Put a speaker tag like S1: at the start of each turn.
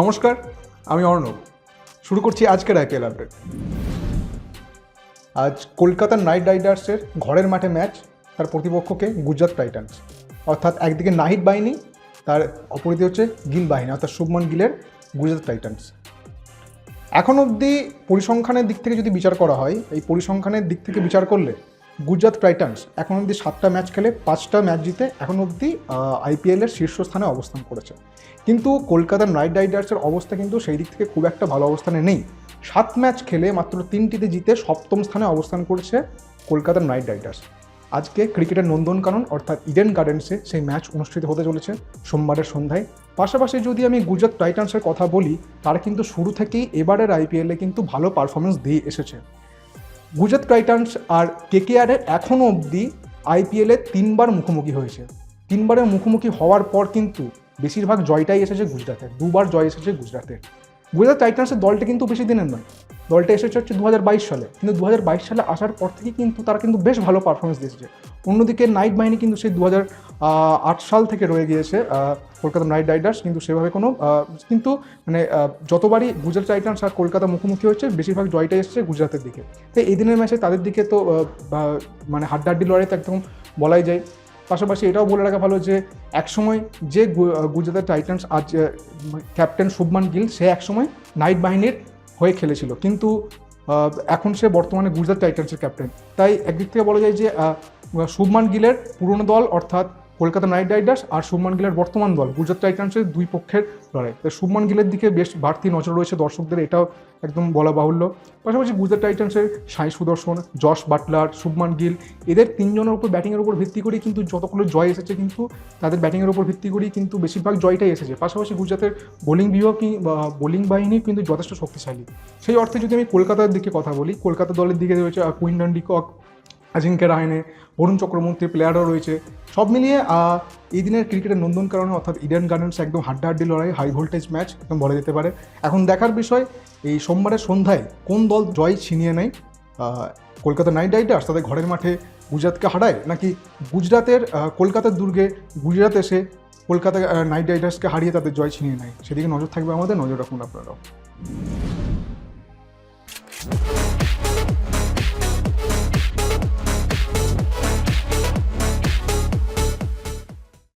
S1: নমস্কার, আমি অর্ণব। শুরু করছি আজকের আইপিএল আপডেট। আজ কলকাতার নাইট রাইডার্সের ঘরের মাঠে ম্যাচ তার প্রতিপক্ষকে গুজরাট টাইটান্স। অর্থাৎ একদিকে নাহিদ বাহিনী, তার অপরদিকে হচ্ছে গিল বাহিনী, অর্থাৎ শুভমন গিলের গুজরাট টাইটান্স। এখন অবধি পরিসংখ্যানের দিক থেকে যদি বিচার করা হয়, এই পরিসংখ্যানের দিক থেকে বিচার করলে গুজরাট টাইটান্স এখন অবধি সাতটা ম্যাচ খেলে পাঁচটা ম্যাচ জিতে এখন অবধি আইপিএলের শীর্ষস্থানে অবস্থান করেছে। কিন্তু কলকাতার নাইট রাইডার্সের অবস্থা কিন্তু সেই দিক থেকে খুব একটা ভালো অবস্থানে নেই। সাত ম্যাচ খেলে মাত্র তিনটিতে জিতে সপ্তম স্থানে অবস্থান করেছে কলকাতার নাইট রাইডার্স। আজকে ক্রিকেটের নন্দনকানন অর্থাৎ ইডেন গার্ডেন্সে সেই ম্যাচ অনুষ্ঠিত হতে চলেছে সোমবারের সন্ধ্যায়। পাশাপাশি যদি আমি গুজরাট টাইটান্সের কথা বলি, তারা কিন্তু শুরু থেকেই এবারের আইপিএলে কিন্তু ভালো পারফরমেন্স দিয়ে এসেছে। গুজরাট টাইটান্স আর কেকেআরের এখনও অবধি আইপিএলে তিনবার মুখোমুখি হয়েছে। তিনবারের মুখোমুখি হওয়ার পর কিন্তু বেশিরভাগ জয়টাই এসেছে গুজরাতে দুবার জয় এসেছে গুজরাটের গুজরাট টাইটান্সের দলটা কিন্তু বেশি দিনের নয়, দলটা এসেছে হচ্ছে দু হাজার বাইশ সালে। কিন্তু দু হাজার বাইশ সালে আসার পর থেকে কিন্তু তারা কিন্তু বেশ ভালো পারফরমেন্স দিয়েছে। অন্যদিকে নাইট বাহিনী কিন্তু সেই দু আট সাল থেকে রয়ে গিয়েছে কলকাতা নাইট রাইডার্স, কিন্তু সেভাবে কোনো কিন্তু মানে যতবারই গুজরাট টাইটান্স আর কলকাতা মুখোমুখি হচ্ছে বেশিরভাগ জয়টাই এসেছে গুজরাটের দিকে। তো এই দিনের ম্যাচে তাদের দিকে তো মানে হাড্ডাহাড্ডি লড়াইতে একদম বলাই যায়। পাশাপাশি এটাও বলে রাখা ভালো যে, একসময় যে গুজরাটের টাইটান্স আজ ক্যাপ্টেন শুভমান গিল, সে একসময় নাইট বাহিনীর হয়ে খেলেছিল। কিন্তু এখন সে বর্তমানে গুজরাট টাইটান্সের ক্যাপ্টেন তাই একদিক থেকে বলা যায় যে শুভমান গিলের পুরনো দল, অর্থাৎ কলকাতা নাইট রাইডার্স আর শুভমান গিলের বর্তমান দল গুজরাট টাইটান্সের দুই পক্ষের লড়াই। তাই শুভমান গিলের দিকে বেশ বাড়তি নজর রয়েছে দর্শকদের এটাও একদম বলা বাহুল্য। পাশাপাশি গুজরাট টাইটান্সের সাই সুদর্শন যশ বাটলার শুভমান গিল এদের তিনজনের উপর ব্যাটিংয়ের উপর ভিত্তি করেই কিন্তু যতগুলো জয় এসেছে কিন্তু তাদের ব্যাটিংয়ের উপর ভিত্তি করেই কিন্তু বেশিরভাগ জয়টাই এসেছে। পাশাপাশি গুজরাটের বোলিং বিভাগ বোলিং বাহিনী কিন্তু যথেষ্ট শক্তিশালী। সেই অর্থে যদি আমি কলকাতার দিকে কথা বলি কলকাতা দলের দিকে রয়েছে আহ, Quinton de Kock Ajinkya Rahane Varun Chakravarthy প্লেয়ারও রয়েছে। সব মিলিয়ে এই দিনের ক্রিকেটের নন্দনকাননে অর্থাৎ ইডেন গার্ডেন্স একদম হাড্ডাহাড্ডি লড়াই হাই ভোল্টেজ ম্যাচ একদম বলা যেতে পারে। এখন দেখার বিষয়, এই সোমবারের সন্ধ্যায় কোন দল জয় ছিনিয়ে নেয়? কলকাতা নাইট রাইডার্স তাদের ঘরের মাঠে গুজরাটকে হারায়, নাকি গুজরাতের কলকাতার দুর্গে গুজরাট এসে কলকাতা নাইট রাইডার্সকে হারিয়ে তাদের জয় ছিনিয়ে নেয়? সেদিকে নজর থাকবে আমাদের, নজর রাখুন আপনারাও।